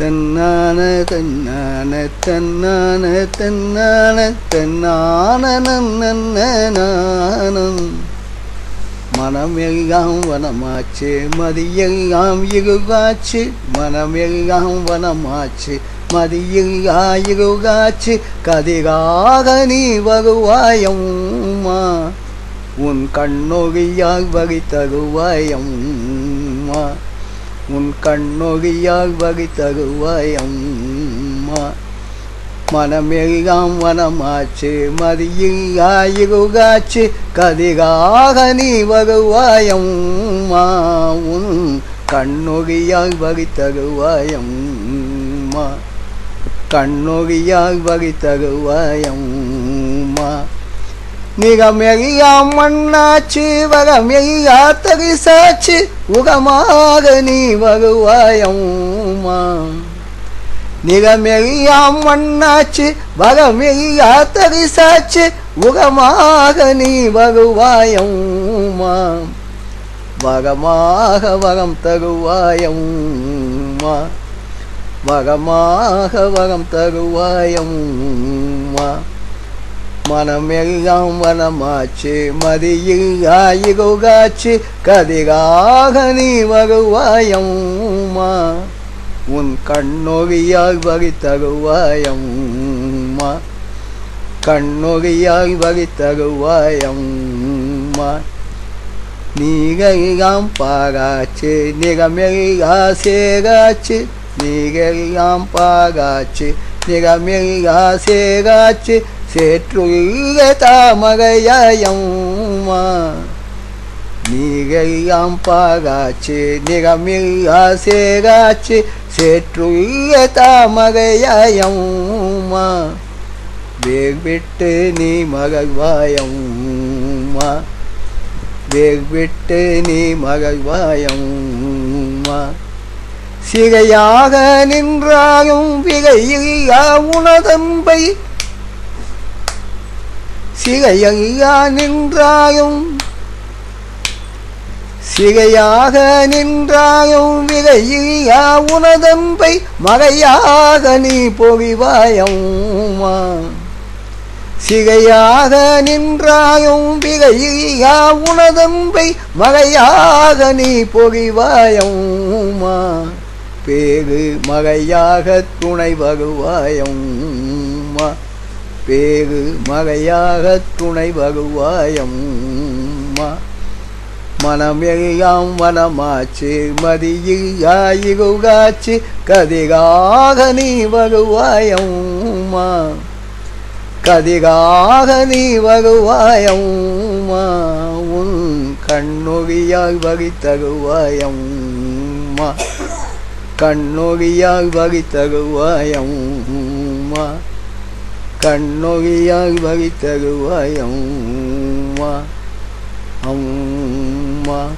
தன்னான தன்னான தன்னான தன்னான தன்னான நன்னனானம் மனமெல்லாம் வனமாச்சு மதியெல்லாம் இருகாச்சு மனம் எல்லாம் வனமாச்சு மதியெல்லாம் இருகாச்சு கதிராக நீ வருவாயம்மா. உன் கண்ணொழியால் வரி தருவாயம்மா. உன் கண்ணொழியால் வரி தருவாயம்மா மனமெல்லாம் வனமாச்சு மதியில்லா இருகாச்சு கதிராக நீ வருவாயம்மா உன் கண்ணொழியால் வரி தருவாயம்மா கண்ணொழியால் வரி தருவாயம்மா நிகமெறியா மண்ணாச்சு வகமெல்லா தரிசாச்சு உகமாக நீ வருவாயம்மா. நிகமெறியா மண்ணாச்சு வகமெல்லா தரிசாச்சு உகமாக நீ வருவாயம்மா. வகமாக வகம் தருவாயம்மா. வகமாக வகம் தருவாயம்மா. மனமெல்லாம் வனமாச்சு மதியில் ஆயுகாச்சு கதிராக நீ வருவாயம்மா. உன் கண்ணொழியால் வரி தருவாயம்மா. கண்ணொழியால் வரி தருவாயம்மா. நீகெல்லாம் பாராச்சு நிறமெல்லா சேராச்சு நீகெல்லாம் பாராச்சு நிறமெல்லா சேராச்சு சேற்றுள்ள தாமகையம்மா நீகையாம் பாகாச்சு நிகமில்லா சேகாச்சு சேற்றுள்ள தாமகையம்மா வேர் விட்டு நீ மகவாயம்மா வேர் விட்டு நீ மகவாயம்மா சிகையாக நின்றாயும் விகையில்லா உனதம்பை சிகையா நின்றாயும் சிகையாக நின்றாயும் விகையா உனதம்பை மகையாக நீ பொறிவாயம்மா சிகையாக நின்றாயும் விகையா உனதம்பை மகையாக நீ பொறிவாயம்மா பேகு மகையாக துணை வருவாயம்மா. பேரு மகையாக துணை வருவாயம்மா. மனமெல்லாம் வனமாச்சு மதியில் ஆயுகாச்சு கதிராக நீ வருவாயம்மா. கதிராக நீ வருவாயம்மா உன் கண்ணொழியால் வரி தருவாயம்மா. கண்ணொழியால் வரி தருவாயம்மா. கண்ணொழியால் வரி தருவாயம்மா அம்மா. அம்மா.